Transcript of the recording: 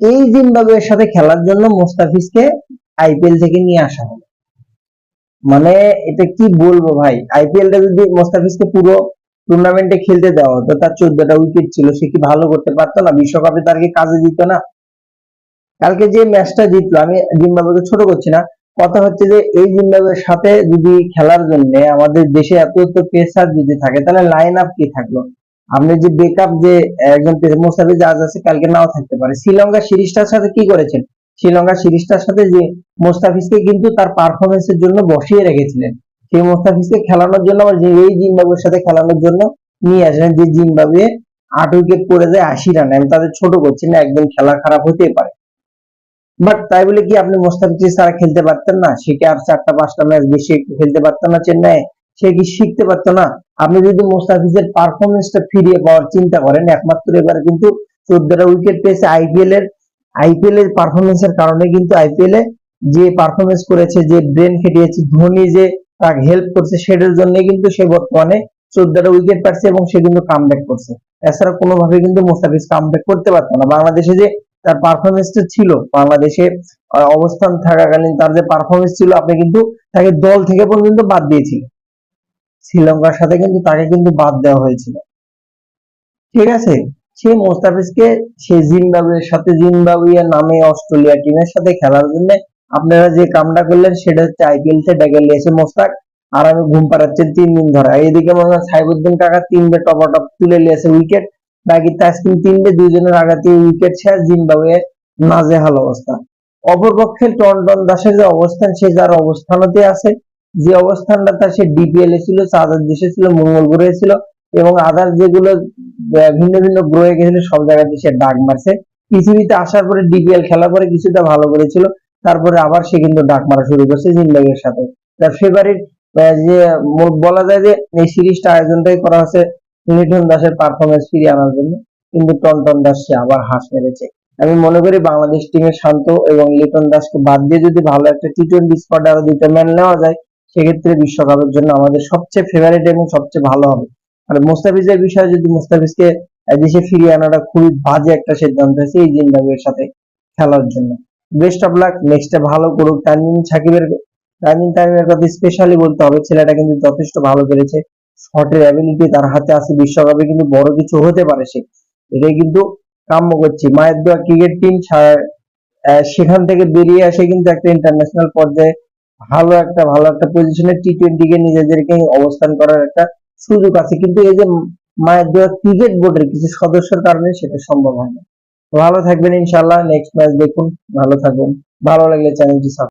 এই জিম্বাবুয়ের সাথে খেলার জন্য মোস্তাফিজকে আইপিএল থেকে নিয়ে আসা হলো। মানে এটা কি বলব ভাই? আইপিএলটা যদি মোস্তাফিজকে পুরো টুর্নামেন্টে খেলতে দেওয়া হতো, তার চোদ্দটা উইকেট ছিল, সে কি ভালো করতে পারতো না? বিশ্বকাপে তার কি কাজে দিত না? কালকে যে ম্যাচটা জিতলো, আমি জিম্বাবুয়েকে ছোট করছি না। কথা হচ্ছে যে, এই জিম্বাবুয়ের সাথে যদি খেলার জন্য আমাদের দেশে এত এত পেসার যদি থাকে, তাহলে লাইন আপ কি থাকল? আপনি যে বেকআপ যে একজন মোস্তাফিজ আজ আছে, কালকে নাও থাকতে পারে। শ্রীলঙ্কা সিরিজটার সাথে কি করেছেন? শ্রীলঙ্কা সিরিজটার সাথে যে মোস্তাফিজকে কিন্তু তার পারফরমেন্সের জন্য বসিয়ে রেখেছিলেন। সেই মোস্তাফিজকে খেলানোর জন্য আবার এই জিম্বাবুয়ের সাথে খেলানোর জন্য নিয়ে আসেন যে জিম্বাবুয়ে আট উইকেট পড়ে যায় আশি রানে আমি তাদের ছোট করছি না, একদম খেলা খারাপ হতেই পারে। বাট তাই বলে কি আপনি মোস্তাফিজ ছাড়া খেলতে পারতেন না? সে কি আর চারটা পাঁচটা ম্যাচ বেশি খেলতে পারতেন না চেন্নাই সে কি শিখতে পারতো না? আপনি যদি মোস্তাফিজের পারফরমেন্সটা ফিরিয়ে পাওয়ার চিন্তা করেন, একমাত্র এবার কিন্তু চোদ্দটা উইকেট পেয়েছে আইপিএল এর। আইপিএল এর পারফরমেন্সের কারণে কিন্তু আইপিএল এ যে পারফরমেন্স করেছে, যে ব্রেন খেটিয়েছে, ধোনি যে তাকে হেল্প করছে, সেটার জন্য কিন্তু সে বর্তমানে চোদ্দটা উইকেট পাচ্ছে এবং সে কিন্তু কামব্যাক করছে। এছাড়া কোনোভাবে কিন্তু মোস্তাফিজ কামব্যাক করতে পারতো না। বাংলাদেশে যে তার পারফরমেন্সটা ছিল, বাংলাদেশে অবস্থান থাকাকালীন তার যে পারফরমেন্স ছিল, আপনি কিন্তু তাকে দল থেকে পর্যন্ত বাদ দিয়েছিলেন। শ্রীলঙ্কার সাথে কিন্তু তাকে কিন্তু বাদ দেওয়া হয়েছিল। ঠিক আছে? সে মোস্তাফিজকে, সে জিম্বাবুয়ের সাথে জিম্বাবুয়ের নামে অস্ট্রেলিয়া টিমের সাথে খেলার জন্য আপনারা যে কামটা করলেন সেটা হচ্ছে আইপিএল তে ডেকে নিয়েছে মোস্তাক। আর আমি ঘুম পাড়াচ্ছেন তিন দিন ধরে। আর এইদিকে মনে হয় সাইবুদ্দিন কাকা তিনটে টপ টপ তুলে নিয়েছে উইকেট বাকি তাসকিন তিনটে দুইজনের আঘাতে উইকেট শেষ, জিম্বাবুয়ে নাজেহাল অবস্থা। অপরপক্ষে টন্টন দাসের যে অবস্থান, সে যার অবস্থানতে আছে। যে অবস্থানটা তার সে ডিপিএল এ ছিল চাঁদের দেশে ছিল মঙ্গল গ্রহে ছিল এবং আদার যেগুলো ভিন্ন ভিন্ন গ্রহে গেছিল, সব জায়গাতে সে ডাক মারছে। পৃথিবীতে আসার পরে ডিপিএল খেলার পরে কিছুটা ভালো করেছিল, তারপরে আবার সে কিন্তু ডাক মারা শুরু করছে জিম্বাবুয়ের সাথে। তার ফেভারিট যে বলা যায় যে এই সিরিজটা আয়োজনটাই করা হচ্ছে লিটন দাসের পারফরমেন্স ফিরিয়ে আনার জন্য। কিন্তু টনটন দাস সে আবার হাঁস মেরেছে। আমি মনে করি বাংলাদেশ টিমের শান্ত এবং লিটন দাসকে বাদ দিয়ে যদি ভালো একটা টি টোয়েন্টি স্কোয়াড আরও দুইটা ম্যান নেওয়া যায় সেক্ষেত্রে বিশ্বকাপের জন্য আমাদের সবচেয়ে ফেভারিট এবং সবচেয়ে ভালো হবে। আর মোস্তাফিজের বিষয়ে যদি মোস্তাফিজকে দেশে ফিরিয়ে আনাটা খুবই বাজে একটা সিদ্ধান্ত হয়েছে এই জিম্বাবুয়ের সাথে খেলার জন্য। বেস্ট অফ লাক নেক্সটে ভালো করুক। তানজিম সাকিবের, তানজিম তামিমের কথা স্পেশালি বলতে হবে। ছেলেটা কিন্তু যথেষ্ট ভালো করেছে শটের অ্যাবিলিটি তার হাতে আছে। বিশ্বকাপে কিন্তু বড় কিছু হতে পারে সে। এটাই কিন্তু কাম্য করছি। মায়ের দোয়া ক্রিকেট টিম সেখান থেকে বেরিয়ে আসে কিন্তু একটা ইন্টারন্যাশনাল পর্যায়ে ভালো একটা ভালো একটা পজিশনে টি টোয়েন্টি কে নিজেদেরকে অবস্থান করার একটা সুযোগ আছে। কিন্তু এই যে মায়ের দেওয়া ক্রিকেট বোর্ডের কিছু সদস্যের কারণে সেটা সম্ভব হয় না। ভালো থাকবেন ইনশাল্লাহ নেক্সট ম্যাচ দেখুন। ভালো থাকুন। ভালো লাগলে চ্যানেলটি সাবস্ক্রাইব